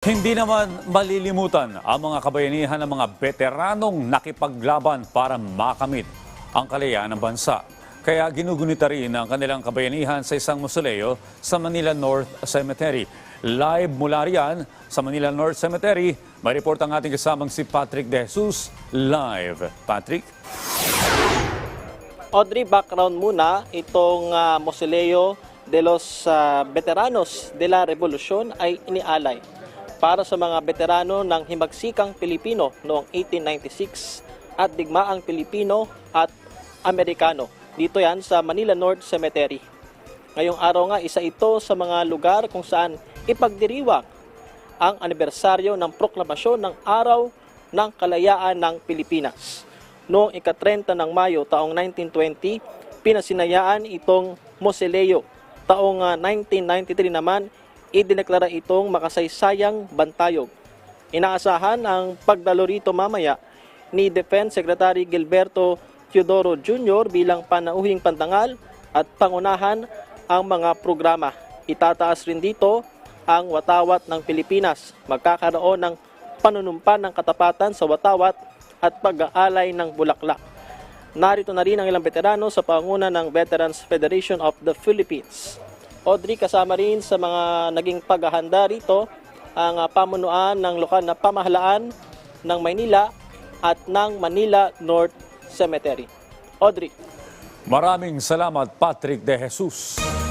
Hindi naman malilimutan ang mga kabayanihan ng mga veteranong nakipaglaban para makamit ang kalayaan ng bansa. Kaya ginugunita rin ang kanilang kabayanihan sa isang musoleo sa Manila North Cemetery. Live mula riyan sa Manila North Cemetery, may report ang ating kasamang si Patrick De Jesus. Live. Patrick? Audrey, background muna, itong ah, Mausoleo de los ah, Veteranos de la Revolución ay inialay para sa mga veterano ng himagsikang Pilipino noong 1896 at digmaang Pilipino at Amerikano. Dito yan sa Manila North Cemetery. Ngayong araw nga, isa ito sa mga lugar kung saan ipagdiriwang ang anibersaryo ng proklamasyon ng Araw ng Kalayaan ng Pilipinas. Noong ika-30 ng Mayo taong 1920, pinasinayaan itong Moseleo. Taong ah, 1993 naman, idineklara itong makasaysayang bantayog. Inaasahan ang pagdalo rito mamaya ni Defense Secretary Gilberto Teodoro Jr. bilang panauhing pantangal at pangunahan ang mga programa. Itataas rin dito ang watawat ng Pilipinas. Magkakaroon ng panunumpan ng katapatan sa watawat at pag-aalay ng bulaklak. Narito na rin ang ilang veterano sa panguna ng Veterans Federation of the Philippines. Audrey, kasama rin sa mga naging paghahanda rito ang ah, pamunuan ng lokal na pamahalaan ng Maynila at ng Manila North Cemetery. Audrey. Maraming salamat Patrick De Jesus.